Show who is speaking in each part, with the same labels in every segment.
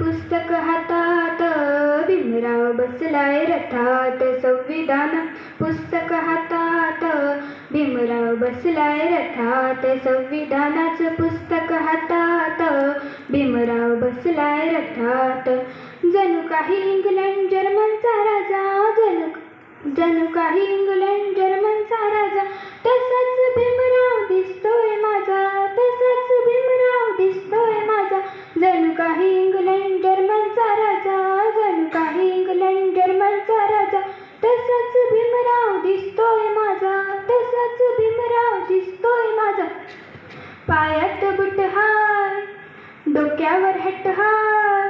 Speaker 1: पुस्तक हातात भीमराव बसलाय रथात. संविधान पुस्तक हातात भीमराव बसलाय रथात. संविधानाचं पुस्तक हातात भीमराव बसलाय रथात. जणू काही इंग्लंड जर्मनचा राजा जणू जणू काही इंग्लंड जर्मनचा राजा. तसाच भीमराव दिसतोय माझा तसाच भीमराव दिसतोय माझा. जणू काही इंग्लंड जर्मनचा राजा जणू काही इंग्लंड जर्मनचा राजा. तसाच भीमराव दिसतोय माझा तसाच भीमराव दिसतोय माझा. पायात बुट हाय डोक्यावर हट हाय.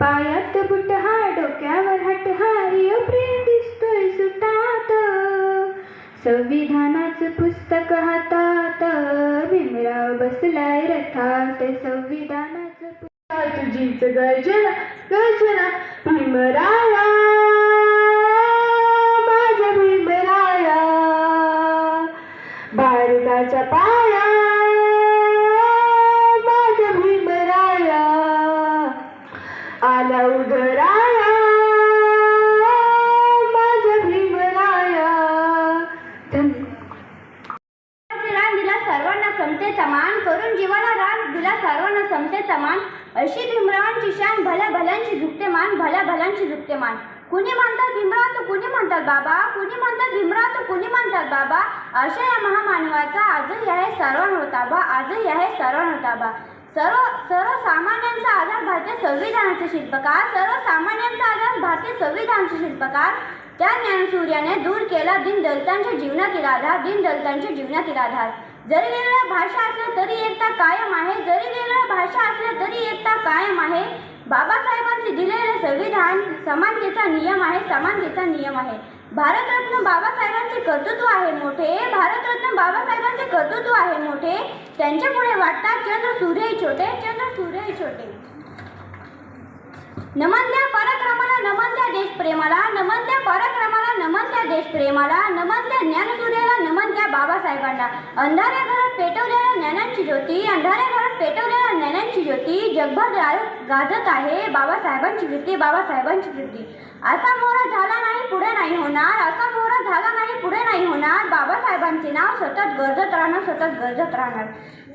Speaker 1: पायात बुट हाय डोक्यावर हट हाय. संविधानाचं पुस्तक हातात भीमराव बसलाय रथात. संविधानाचं पुस्तक
Speaker 2: तुझीच गर्जना गर्जना भीमराया.
Speaker 3: महामानवाचा आजही आहे सर्वान होता बा आजही आहे सर्वान होता बा. सर्व सर्वसामान्यांचा आधार भारतीय संविधानाचे शिल्पकार सर्वसामान्यांचा आधार भारतीय संविधानाचे शिल्पकार. त्या ज्ञानसूर्याने दूर केला दिन दलितांच्या जीवनातील आधार दिन दलितांच्या जीवनातील आधार. जरी वेगळ्या भाषा असल्या तरी एकता कायम आहे जरी वेगळ्या भाषा असल्या तरी एकता कायम आहे. बाबासाहेबांचे दिलेले संविधान समानतेचा नियम आहे समानतेचा नियम आहे. भारतरत्न बाबासाहेबांचे कर्तृत्व आहे मोठे. भारतरत्न बाबासाहेबांचे कर्तृत्व आहे मोठे. त्यांच्यामुळे वाटतात चंद्र सूर्यही छोटे चंद्र सूर्यही छोटे. नमन त्या पराक्रमाला नमन त्या देशप्रेमाला नमन त्या पराक्रमाला नमन त्या देशप्रेमाला नमन त्या ज्ञानसूर्याला नमन त्या बाबासाहेबांना. अंधाऱ्या घरात पेटवलेल्या ज्ञानांची ज्योती अंधाऱ्या घरात पेटवलेल्या ज्ञानांची ज्योती जगभर गाजत आहे बाबासाहेबांची ज्योती बाबासाहेबांची ज्योती. असा मोहरा झाला नाही पुढे नाही होणार. असा मोहरा झाला नाही पुढे नाही होणार. बाबासाहेबांचे नाव सतत गरजत राहणार सतत गरजत राहणार.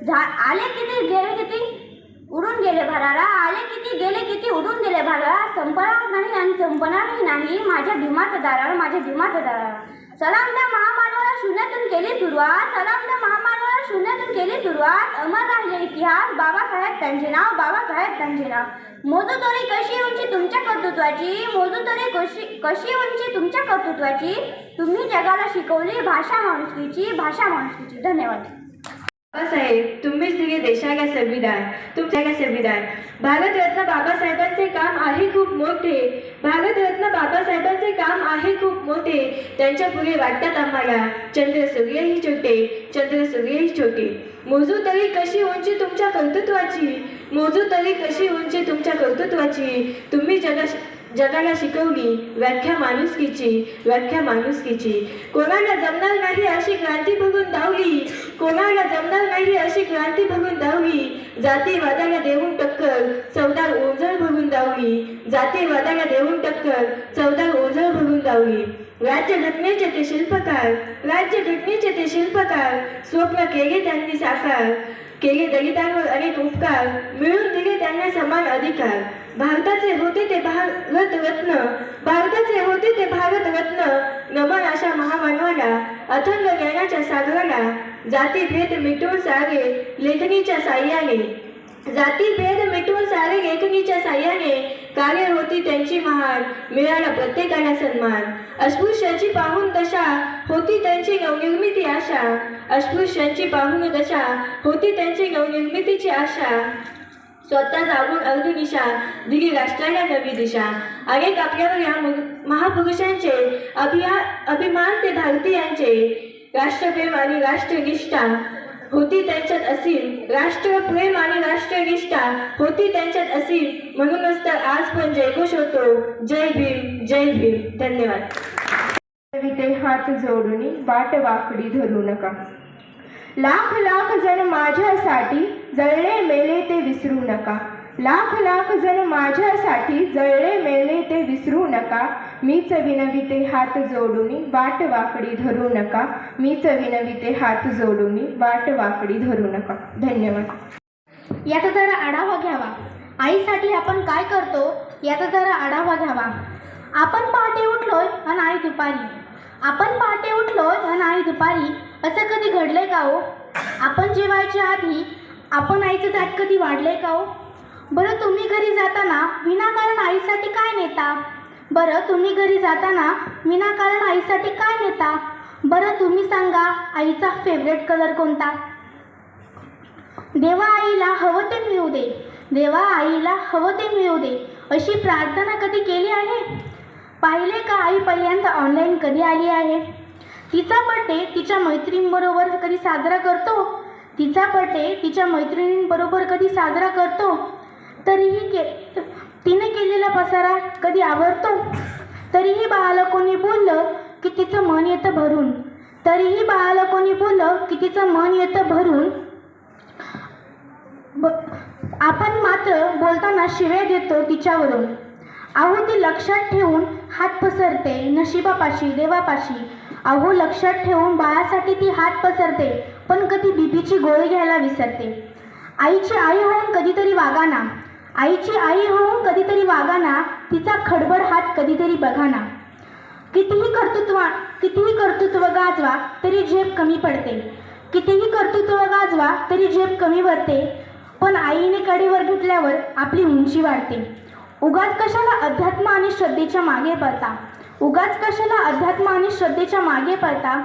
Speaker 3: झा आले किती गेले किती? उडून गेले भरारा. आले किती गेले किती उडून गेले भरारा. संपणार नाही आणि संपणारही नाही माझ्या भीमाच्या दारावर माझ्या भीमाच्या दारावर. सलाम त्या महामानवाला शून्यातून केली सुरुवात. सलाम त्या महामानवाला शून्यातून केली सुरुवात. अमर राहिले इतिहास. बाबासाहेब त्यांचे नाव बाबासाहेब त्यांचे नाव. मोजू तरी कशी उंची तुमच्या कर्तृत्वाची? मोजू तरी कशी कशी उंची तुमच्या कर्तृत्वाची? तुम्ही जगाला शिकवली भाषा माणुसकीची भाषा माणुसकीची. धन्यवाद.
Speaker 2: बाबासाहेब तुम्हीच दिले देशाला संविधान तुमच्या संविधान. भारतरत्न बाबासाहेबांचे काम आहे खूप मोठे. भारतरत्न बाबासाहेबांचे काम आहे खूप मोठे. त्यांच्या पुढे वाटतात आम्हाला चंद्र सूर्यही छोटे चंद्र सूर्यही छोटे. मोजू तरी कशी उंची तुमच्या कर्तृत्वाची मोजू तरी कशी उंची तुमच्या कर्तृत्वाची तुम्ही जगा जगाला शिकवली व्याख्या माणुसकीची व्याख्या माणुसकीची. कोणाला जमणार नाही अशी क्रांती बघून धावली? कोणाला जमणार नाही अशी क्रांती बघून धावली? जातीवादाला देऊन टक्कर चौदार ओझळ बघून धावली. जातीवादाला देऊन टक्कर चौदार ओझळ बघून धावली. राज्य घटनेचे ते शिल्पकार राज्य घटनेचे ते शिल्पकार स्वप्न केले त्यांनी साकार? केले दलितांवर अनेक उपकार मिळून दिले त्यांना समान अधिकार. भारताचे होते ते भारत रत्न भारताचे होते ते भारत रत्न. नमन अशा महामानवाला अथंग ज्ञानाच्या सागराला जातीभेद मिटून सागे लेखणीच्या साह्याने. जातीभेद मिटून सारे लेखणीच्या साह्याने कार्य होती त्यांची महान मिळाला प्रत्येकाला सन्मान. अस्पृश्याची पाहून दशा होती त्यांची नवनिर्मिती आशा. अस्पृश्यांची पाहून दशा होती त्यांची नवनिर्मितीची आशा. स्वतः जागून अर्धनिशा दिली राष्ट्राला नवी दिशा. अनेक आपल्यावर या मु- महापुरुषांचे अभिया अभिमान ते भारतीयांचे राष्ट्रप्रेम आणि राष्ट्रनिष्ठा होती त्यांच्यात असील राष्ट्रप्रेम आणि राष्ट्रनिष्ठा होती त्यांच्यात असील म्हणूनच तर आज पण जयघोष होतो. जय भीम जय भीम. धन्यवाद.
Speaker 1: हात जोडून वाट वाकडी धरू नका. लाख लाख जण माझ्यासाठी जळले मेले ते विसरू नका. लाख लाख जण माझ्यासाठी जळले मेले ते विसरू नका. मीच विनविते हात जोडून वाट वाकडी धरू नका. मीच विनविते हात जोडून वाट वाकडी धरू नका. धन्यवाद.
Speaker 4: याचा जरा आढावा घ्यावा. आईसाठी आपण काय करतो? याचा जरा आढावा घ्यावा. आपण पहाटे उठलोय आणि आई दुपारी. आपण पहाटे उठलोय आणि आई दुपारी. असं कधी घडलंय का हो? आपण जेवायच्या आधी आपण आईचं ताट कधी वाढलंय का हो? बरं तुम्ही घरी जाताना विनाकारण आईसाठी काय नेता? बरं तुम्ही घरी जाताना विनाकारण आईसाठी काय नेता? बरं तुम्ही सांगा आईचा फेवरेट कलर कोणता? देवा आईला हवं ते मिळू दे. देवा आईला हवं ते मिळू दे. अशी प्रार्थना कधी केली आहे? पाहिले का आई पहिल्यांदा ऑनलाईन कधी आली आहे? तिचा बड्डे तिच्या मैत्रिणींबरोबर कधी साजरा करतो? तिचा बड्डे तिच्या मैत्रिणींबरोबर कधी साजरा करतो? तरीही के तिने केलेला पसारा कधी आवडतो तरीही बाळाला कोणी बोललं की तिचं मन येतं भरून. तरीही बाळाला कोणी बोललं की तिचं मन येतं भरून. ब आपण मात्र बोलताना शिवे देतो तिच्यावरून. अहो ती लक्षात ठेवून हात पसरते नशिबापाशी देवापाशी. अहो लक्षात ठेवून बाळासाठी ती हात पसरते पण कधी बीबीची गोळी घ्यायला विसरते. आईची आई होऊन कधीतरी वागाना. आईची आई होऊन कधीतरी वागा ना तिचा खडबड हात कधीतरी बघा ना. कितीही कर्तृत्व कितीही कर्तृत्व गाजवा तरी झेप कमी पडते. कितीही कर्तृत्व गाजवा तरी झेप कमी पडते पण आईने कडेवर घेतल्यावर आपली उंची वाढते. उगाच कशाला अध्यात्म आणि श्रद्धेच्या मागे पळता? उगाच कशाला अध्यात्म आणि श्रद्धेच्या मागे पळता?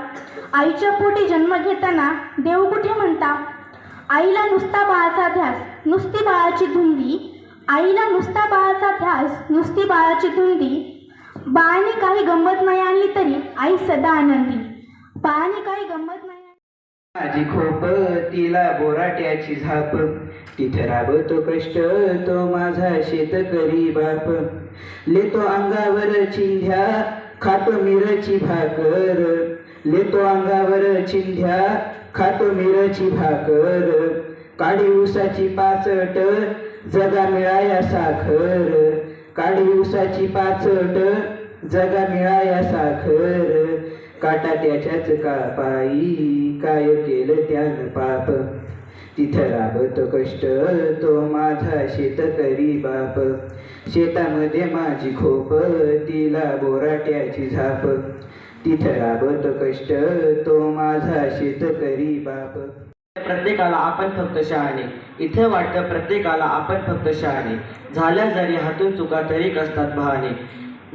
Speaker 4: आईच्या पोटी जन्म घेताना देव कुठे म्हणता? आईला नुसता बाळाचा ध्यास नुसती बाळाची धुंदी आईला नुसता बाळाचा ध्यास नुसती बाळाची धुंदी. बाळाने काही गंमत नाही आणली तरी आई सदा आनंदी. बाळाने काही गंमत नाही
Speaker 5: माझी खोप तिला बोराट्याची झाप. तिथे राबतो कष्ट तो माझा शेतकरी बाप. लेतो अंगावर चिंध्या खातो मिरची भाकर. लेतो अंगावर चिंध्या खातो मिरची भाकर. काडी उसाची पाचट जगा मिळाया साखर. काडी उसाची पाचट जगा मिळाया साखर. काटा त्याच्याच का पायी काय केलं त्यानं पाप? तिथं राबतो कष्ट तो माझा शेतकरी बाप. शेतामध्ये माझी खोप तिला बोराट्याची झाप. तिथं राबतो कष्ट तो माझा शेतकरी बाप.
Speaker 6: प्रत्येकाला आपण फक्त शहाणे. इथे वाटतं प्रत्येकाला आपण फक्त शहाणे. झाल्या जरी हातून चुका तरी कसतात बहाणे.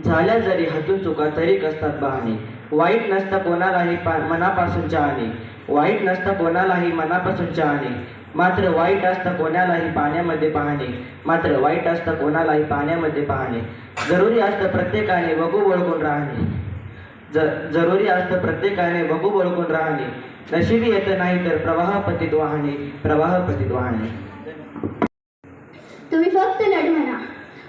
Speaker 6: झाल्या जरी हातून चुका तरी कसतात बहाणे. वाईट नसतं कोणालाही पा मनापासून चहाणे वाईट नसतं कोणालाही मनापासून चहाणे मात्र वाईट असतं कोणालाही पाण्यामध्ये पाहणे मात्र वाईट असतं कोणालाही पाण्यामध्ये पाहणे जरुरी असतं प्रत्येकाने वगू ओळखून राहणे. ज जरुरी असतं प्रत्येकाने बघू बळकून राहणे. नशिबी येतं नाही तर प्रवाह पतित वाहणे प्रवाह पतित वाहणे.
Speaker 4: तुम्ही फक्त लढ म्हणा.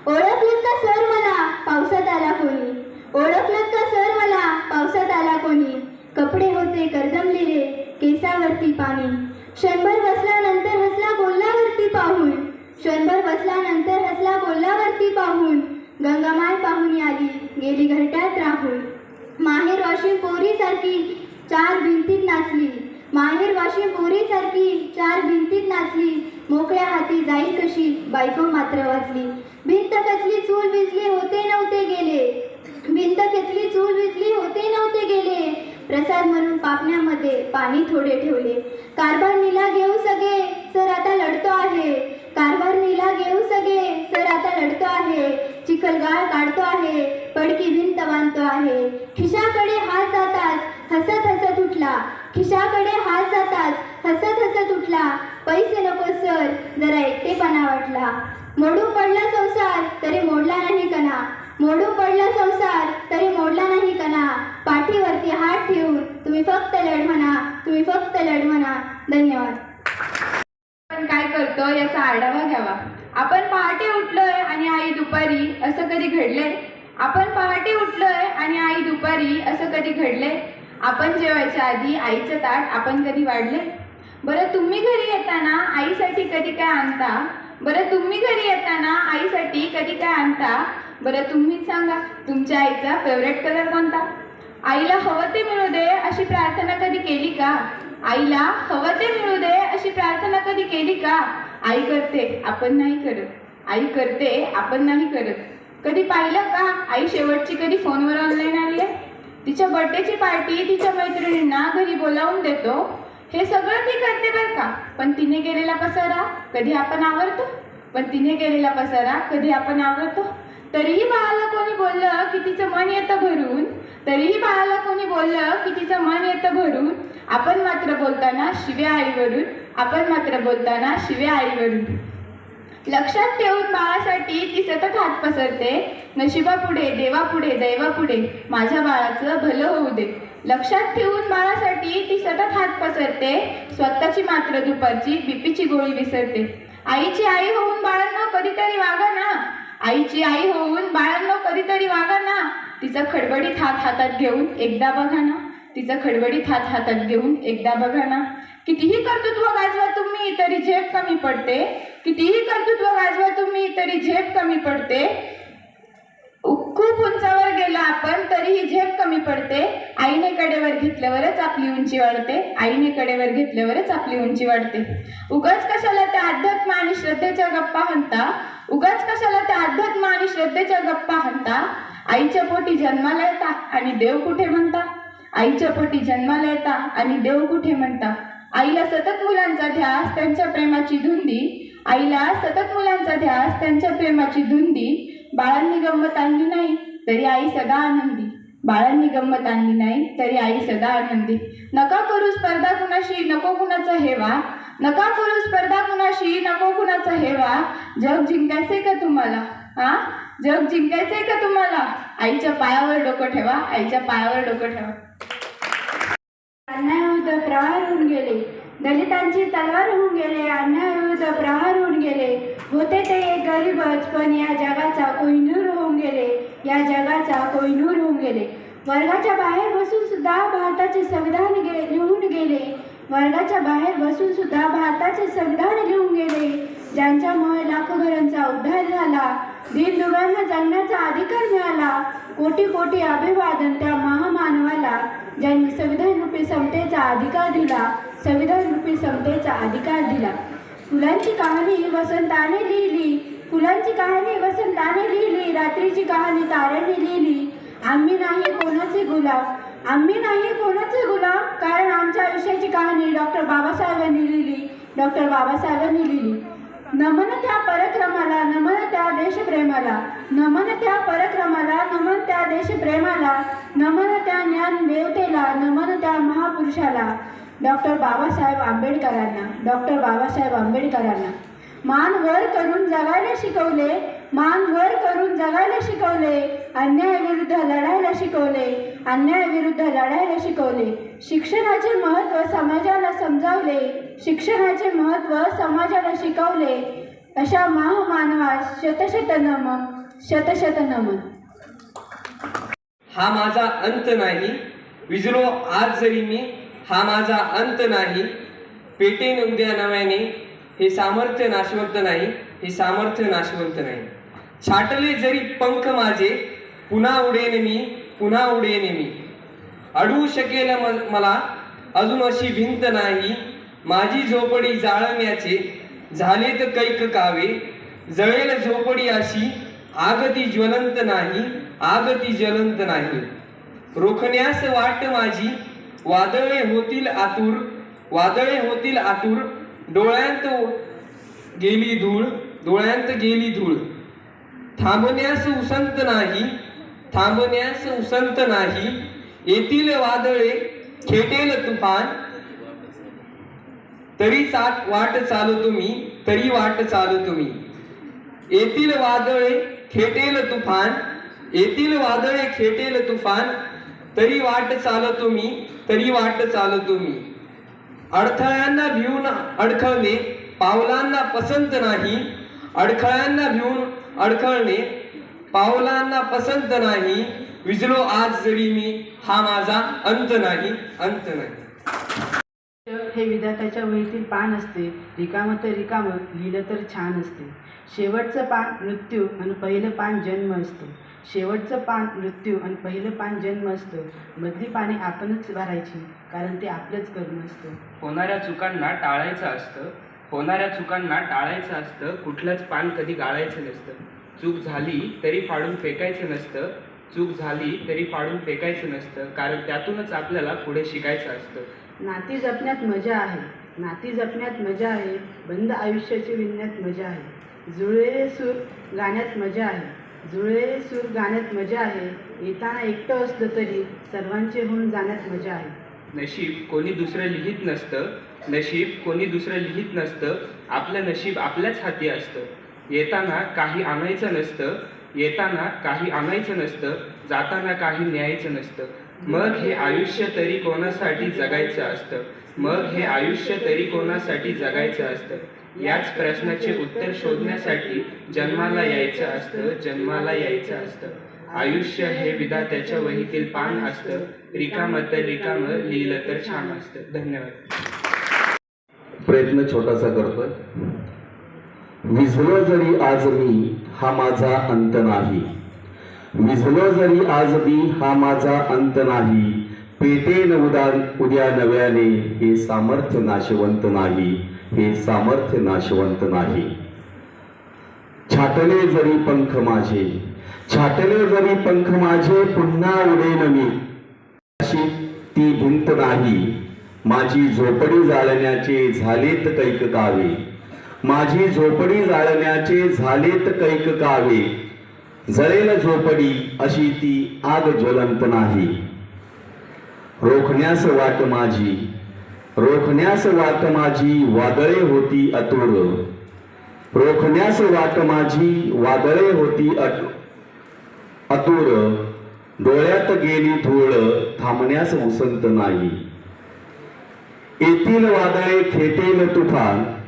Speaker 4: ओळखलं का सर मला पावसात आला कोणी? ओळखलं का सर मला पावसात आला कोणी? कपडे होते करदमलेले केसावरती पाणी. क्षणभर बसल्यानंतर हसला बोलल्यावरती पाहून. क्षणभर बसल्यानंतर हसला बोलल्यावरती पाहून. गंगामाय पाहुणी आली गेली घरट्यात राहून. माहेर वाशिम पोरीसारखी चार भिंतीत नाचली. माहेर वाशिम पोरीसारखी चार भिंतीत नाचली. मोकळ्या हाती जाईल कशी बायको मात्र वाचली. भिंत कचली चूल भिजली होते नव्हते गेले. भिंत खेचली चूल भिजली होते नव्हते गेले. प्रसाद म्हणून पापण्यामध्ये पाणी थोडे ठेवले. कारभार निला घेऊ सगळे सर आता लढतो आहे. कारभार नीला घेऊ सगळे. सर आता लढतो आहे चिखलगाळ काढतो आहे पडकी भिंत बांधतो आहे. खिशाकडे हात जाताच हसत हसत उठला. खिशाकडे हात जाताच हसत हसत उठला. पैसे नको सर जरा एकटेपणा वाटला. मोडू पडला संसार तरी मोडला नाही कणा. मोडू पडला संसार तरी मोडला नाही कणा. पाठीवरती हात ठेवून तुम्ही फक्त लढ म्हणा तुम्ही फक्त लढ म्हणा. धन्यवाद.
Speaker 1: करतो याचा आढावा घ्यावा. आपण पहाटे उठलोय आणि आई दुपारी असं कधी घडलंय? आपण पहाटे उठलोय आणि आई दुपारी असं कधी घडलंय? आपण जेवायच्या आधी आईचं ताट आपण कधी वाढले बरं तुम्ही घरी येताना आईसाठी कधी काय आणता?
Speaker 7: बरं तुम्ही घरी येताना आईसाठी कधी काय आणता? बरं तुम्हीच सांगा तुमच्या आईचा फेवरेट कलर कोणता? आईला हवं ते मिळू दे अशी प्रार्थना कधी केली का? आईला हवं ते मिळू दे अशी प्रार्थना कधी केली का? आई करते आपण नाही करत. आई करते आपण नाही करत. कधी पाहिलं का? आई शेवटची कधी फोनवर ऑनलाईन आली आहे तिच्या बर्थडेची पार्टी तिच्या मैत्रिणींना घरी बोलावून देतो. हे सगळं ती करते बरं का. पण तिने केलेला पसारा कधी आपण आवडतो पण तिने केलेला पसारा कधी आपण आवडतो तरीही बाळाला कोणी बोललं की तिचं मन येतं भरून तरीही बाळाला कोणी बोललं की तिचं मन येतं भरून आपण मात्र बोलताना शिव्या आईवरून आपण मात्र बोलताना शिव्या आईवरून. लक्षात ठेवून बाळासाठी ती सतत हात पसरते. नशिबापुढे देवापुढे दैवापुढे माझ्या बाळाचं भलं होऊ दे. लक्षात ठेवून बाळासाठी ती सतत हात पसरते. स्वतःची मात्र दुपारची बीपीची गोळी विसरते. आईची आई होऊन बाळांना कधीतरी वागा ना. आईची आई होऊन बाळांनो कधीतरी वागा ना. तिचा खडबडीत हात हातात घेऊन एकदा बघा ना. तिचा खडबडीत हात हातात घेऊन एकदा बघा ना. कितीही कर्तृत्व गाजवा तुम्ही तरी झेप कमी पडते. कितीही कर्तृत्व गाजवा तुम्ही तरी झेप कमी पडते. खूप उंचावर गेला आपण तरीही झेप कमी पडते. आईने कडेवर घेतल्यावरच आपली उंची वाढते. आईने कडेवर घेतल्यावरच आपली उंची वाढते. उगाच कशाला त्या अध्यात्म आणि श्रद्धेच्या गप्पा म्हणता? उगाच कशाला त्या अध्यात्म आणि श्रद्धेच्या गप्पा म्हणता आईच्या पोटी जन्माला येता आणि देव कुठे म्हणता? आईच्या पोटी जन्माला येता आणि देव कुठे म्हणता? आईला सतत मुलांचा ध्यास त्यांच्या प्रेमाची धुंदी. आईला सतत मुलांचा ध्यास त्यांच्या प्रेमाची धुंदी. बाळांनी गंमत आणली नाही तरी आई सदा आनंदी. बाळांनी गंमत आणली नाही तरी आई सदा आनंदी. नका करू स्पर्धा कुणाशी नको कुणाचा हेवा नका करू स्पर्धा कुणाशी नको कुणाचा हेवा. जग जिंकायचंय का तुम्हाला? हा? जग जिंकायचंय का तुम्हाला? आईच्या पायावर डोकं ठेवा आईच्या पायावर डोकं ठेवा.
Speaker 8: अन्यायविरुद्ध प्रहार होऊन गेले. दलितांची तलवार होऊन गेले अन्यायविरुद्ध प्रहार होऊन गेले. होते ते एक गरीबच पण या जगाचा कोहिनूर होऊन गेले. या जगाचा कोहिनूर होऊन गेले. वर्गाच्या बाहेर बसून सुद्धा भारताचे संविधान गे लिहून गेले. वर्गाच्या बाहेर बसून सुद्धा भारताचे संविधान लिहून गेले. ज्यांच्यामुळे लाखो घरांचा उद्धार झाला दीनदुबळ्यांना जगण्याचा अधिकार मिळाला कोटी कोटी अभिवादन त्या महामानवाला ज्यांनी संविधान रूपी समतेचा अधिकार दिला संविधान रूपी समतेचा अधिकार दिला. फुलांची कहाणी वसंताने लिहिली फुलांची कहाणी वसंताने लिहिली रात्रीची कहाणी ताऱ्यांनी लिहिली. आम्ही नाही कोणाचे गुलाब आम्ही नाही कोणाचे गुलाम कारण आमच्या आयुष्याची कहाणी डॉक्टर बाबासाहेबांनी लिहिली डॉक्टर बाबासाहेबांनी लिहिली. नमन त्या परक्रमाला नमन त्या देशप्रेमाला नमन त्या परक्रमाला नमन त्या देशप्रेमाला नमन त्या ज्ञान देवतेला नमन त्या महापुरुषाला डॉक्टर बाबासाहेब आंबेडकरांना डॉक्टर बाबासाहेब आंबेडकरांना. मान वर करून जगायला शिकवले मान वर करून जगायला शिकवले अन्यायाविरुद्ध लढायला शिकवले अन्यायाविरुद्ध लढायला शिकवले. शिक्षणाचे महत्त्व समाजाला समजावले शिक्षणाचे महत्त्व समाजाला शिकवले. अशा महामानवास शतशत नमन शतशत नमन
Speaker 9: हा माझा अंत नाही. विजलो आज जरी मी हा माझा अंत नाही. पेटेन उद्या नव्याने हे सामर्थ्य नाशवंत नाही हे सामर्थ्य नाशवंत नाही. छाटले जरी पंख माझे पुन्हा उडेन मी पुन्हा उडेन मी अडू शकेल म- मला अजून अशी भिंत नाही. माझी झोपडी जाळण्याचे झालेत कैक कावे. जळेल झोपडी अशी आग ती ज्वलंत नाही आग ती ज्वलंत नाही. रोखण्यास वाट माझी वादळे होतील आतुर वादळे होतील आतुर. डोळ्यांत गेली धूळ डोळ्यांत गेली धूळ. थांबण्यास उसंत नाही थांबण्यास उसंत नाही. येतील वादळे खेटेल तुफान. तरी चाट वाट चालतो मी तरी वाट चालू तुम्ही. येतील वादळे खेटेल तुफान. येतील वादळे खेटेल तुफान. तरी वाट चालू तुम्ही तरी वाट चालू तुम्ही. अडथळ्यांना भिवून अडखळणे पावलांना पसंत नाही. अडखळ्यांना भिवून अडखळणे पावलांना पसंत नाही. विजलो आज जरी मी हा माझा अंत नाही अंत नाही.
Speaker 10: हे विधात्याच्या वहीतील पान असते. रिकामं तर रिकामं लिहिलं तर छान असते. शेवटचं पान मृत्यू आणि पहिलं पान जन्म असतं. शेवटचं पान मृत्यू आणि पहिलं पान जन्म असतं. मधली पाने आपणच भरायची कारण ते आपलंच कर्म असतं.
Speaker 11: होणाऱ्या चुकांना टाळायचं असतं. होणाऱ्या चुकांना टाळायचं असतं. कुठलंच पान कधी गाळायचं नसतं. चूक झाली तरी फाडून फेकायचं नसतं. चूक झाली तरी फाडून फेकायचं नसतं. कारण त्यातूनच आपल्याला पुढे शिकायचं असतं.
Speaker 10: नाती जपण्यात मजा आहे. नाती जपण्यात मजा आहे. बंद आयुष्याची विणण्यात मजा आहे. जुळलेले सूर गाण्यात मजा आहे. जुळलेले सूर गाण्यात मजा आहे. येताना एकटं असलं तरी सर्वांचे होऊन जाण्यात मजा आहे.
Speaker 11: नशीब कोणी दुसरं लिहित नसतं. नशीब कोणी दुसरं लिहित नसतं. आपलं नशीब आपल्याच हाती असतं. येताना काही आणायचं नसतं येताना काही आणायचं नसतं जाताना काही न्यायचं नसतं. मग हे आयुष्य तरी कोणासाठी जगायचं असतं? मग हे आयुष्य तरी कोणासाठी जगायचं असतं? याच प्रश्नाचे उत्तर शोधण्यासाठी जन्माला यायचं असतं जन्माला यायचं असतं. आयुष्य हे विधात्याच्या वहीतील पान असतं. रिकामं तर रिकामं लिहिलं तर छान असतं. धन्यवाद.
Speaker 12: प्रयत्न छोटासा करतोय. विझलो जरी आज मी हा माझा अंत नाही. विझलो जरी आज मी हा माझा अंत नाही. पेटेन उदा उद्या नव्याने हे सामर्थ्य नाशवंत नाही. हे सामर्थ्य नाशवंत नाही. छाटले जरी पंख माझे छाटले जरी पंख माझे पुन्हा उडेन मी. अशी ती भिंत नाही. माझी झोपडी जाळण्याचे झालेत कैक कावे माझी झोपडी जाळण्याचे झालेत कैक कावे. जळेल झोपडी अशी ती आग ज्वलंत नाही. रोखण्यास वाट माझी. रोखण्यास वाट माझी वादळे होती अतुर रोखण्यास वाट माझी वादळे होती अट अतुर डोळ्यात गेली धूळ थांबण्यास उसंत नाही. येथील वादळे खेटेल तुफान.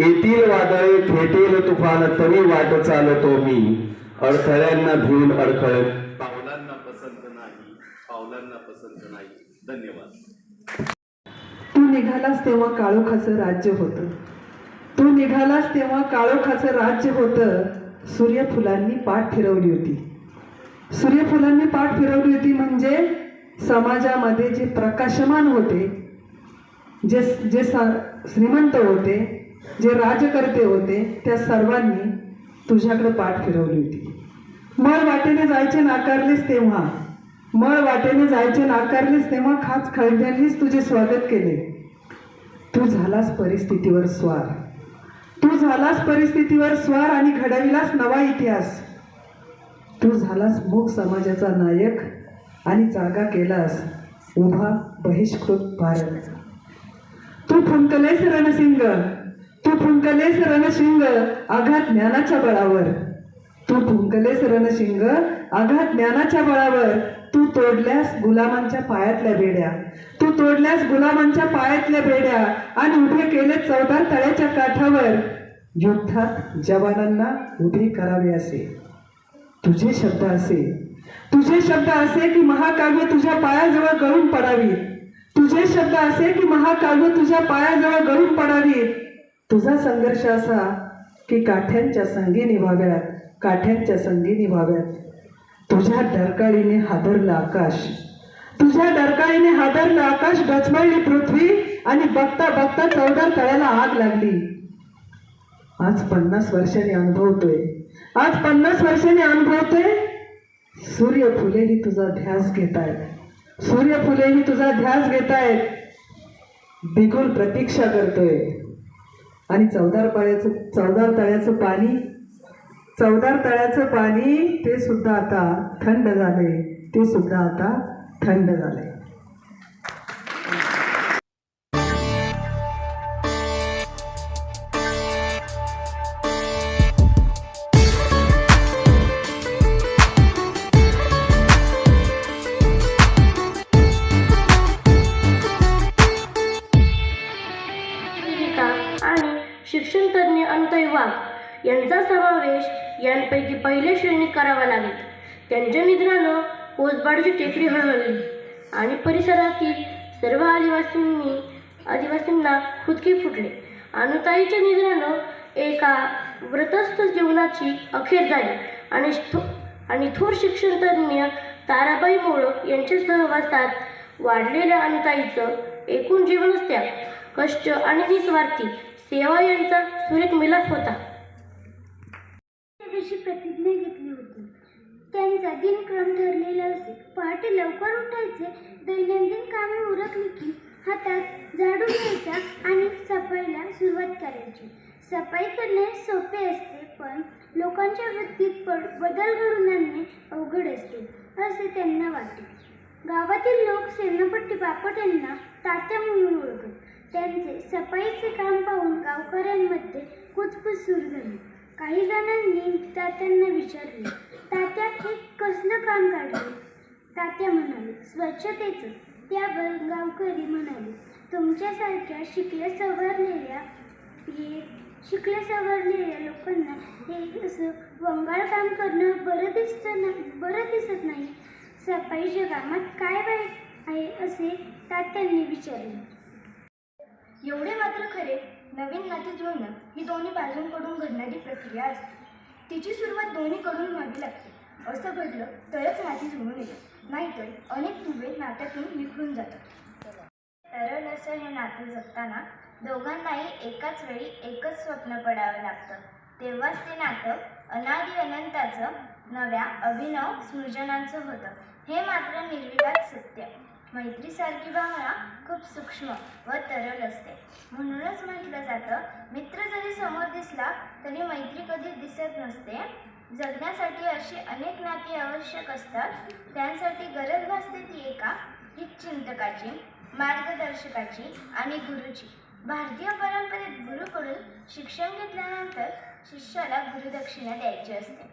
Speaker 12: येथील वादळे खेटेल तुफान तरी वाट चालतो मी. अडथळ्यांना भिवून अडखळत
Speaker 13: पावलांना पसंत नाही. पावलांना पसंत नाही. धन्यवाद.
Speaker 14: तू निघालास तेव्हा काळोखाचं राज्य होतं. तू निघालास तेव्हा काळोखाचं राज्य होतं. सूर्यफुलांनी पाठ फिरवली होती. सूर्यफुलांनी पाठ फिरवली होती म्हणजे समाजामध्ये जे प्रकाशमान होते जे जे श्रीमंत होते जे राजकर्ते होते त्या सर्वांनी तुझ्याकडे पाठ फिरवली होती. मळ वाटेने जायचे नाकारलीस तेव्हा. मळ वाटेने जायचे नाकारलेस तेव्हा खास खळग्यांनीच तुझे स्वागत केले. तू झालास परिस्थितीवर स्वार. तू झालास परिस्थितीवर स्वार आणि घडविलास नवा इतिहास. तू झालास मूक समाजाचा नायक आणि जागा केलास उभा बहिष्कृत भारत. तू फुंकलेस रणसिंग. तू फुंकलेस रणशिंग आघात ज्ञानाच्या बळावर. तू फुंकलेस रणशिंग आघात ज्ञानाच्या बळावर. तू तोडल्यास गुलामांच्या पायातल्या बेड्या. तू तोडल्यास गुलामांच्या पायातल्या बेड्या आणि उभे केले चौदार तळ्याच्या काठावर. युद्धात जवानांना उभे करावे असे. तुझे शब्द असे. तुझे शब्द असे की महाकाव्य तुझ्या पायाजवळ गळून पडावी. तुझे शब्द असे की महाकाव्य तुझ्या पायाजवळ गळून पडावी. तुझा संघर्ष असा की काठ्यांच्या संगी निभाव्यात काठ्यांच्या संगी निभाव्यात. तुझ्या डरकाळीने हादरलं आकाश. तुझ्या डरकाळीने हादरलं आकाश गचमळली पृथ्वी आणि बघता बघता चौदार तळ्याला आग लागली. आज पन्नास वर्षांनी अनुभवतोय. आज पन्नास वर्षांनी अनुभवतोय. सूर्यफुलेही तुझा ध्यास घेत आहेत सूर्यफुलेही तुझा ध्यास घेत आहेत बिगुल प्रतीक्षा करतोय. आणि चौदार पाळ्याचं चौदार तळ्याचं पाणी चौदार तळ्याचं पाणी ते सुद्धा आता थंड झाले ते सुद्धा आता थंड झाले
Speaker 15: त्यांच्या निधनानं कोसबाडची टेकडी हळहळली. आणि परिसरातील सर्व आदिवासींनी आदिवासींना खुदके फुटले. अनुताईच्या निधनानं एका व्रतस्थ जीवनाची अखेर झाली. आणि थो आणि थोर शिक्षणतज्ञ ताराबाई मोळक यांच्या सहवासात वाढलेल्या अनुताईचं एकूण जीवनच त्या कष्ट आणि निस्वार्थी सेवा यांचा सुरेख मिलाप होता.
Speaker 16: प्रतिज्ञा त्यांचा दिनक्रम ठरलेला असे. पहाटे लवकर उठायचे. दैनंदिन कामे उरकली की हातात झाडू घ्यायचा आणि सफाईला सुरुवात करायची. सफाई करणे सोपे असते पण लोकांच्या वृत्तीत पड बदल घडून आणणे अवघड असते असे त्यांना वाटते. गावातील लोक सेनापट्टी बापट यांना तात्या म्हणून ओळखत. त्यांचे सफाईचे काम पाहून गावकऱ्यांमध्ये कुचकुच सुरू झाली. काही जणांनी तात्यांना विचारले तात्या हे कसलं काम काढलं? तात्या म्हणाले स्वच्छतेचं. त्यावर गावकरी म्हणाले तुमच्यासारख्या शिकल्या सवरलेल्या हे शिकल्या सवरलेल्या लोकांना हे असं वंगाळ काम करणं बरं दिसतं नाही बरं दिसत नाही. सफाईच्या कामात काय वाईट आहे असे तात्यांनी विचारले.
Speaker 17: एवढे मात्र खरे. नवीन नाते जुळणं ही दोन्ही बाजूंकडून घडणारी प्रक्रिया असते. तिची सुरुवात दोन्हीकडून व्हावी लागते. असं घडलं तरच नाती जुळून येतं नाहीतर अनेक दुवे नात्यातून विखरून जातात.
Speaker 16: तरल असं हे नातं जगताना दोघांनाही एकाच वेळी एकच स्वप्न पडावं लागतं. तेव्हाच ते नातं अनादि अनंताचं नव्या अभिनव सृजनांचं होतं. हे मात्र निर्विवाद सत्य. मैत्रीसारखी भावना खूप सूक्ष्म व तरल असते. म्हणूनच म्हटलं जातं मित्र जरी समोर दिसला तरी मैत्री कधी दिसत नसते. जगण्यासाठी अशी अनेक नाती आवश्यक असतात. त्यांसाठी गरज भासते ती एका हितचिंतकाची मार्गदर्शकाची आणि गुरुची. भारतीय परंपरेत गुरुकडून शिक्षण घेतल्यानंतर शिष्याला गुरुदक्षिणा द्यायची असते.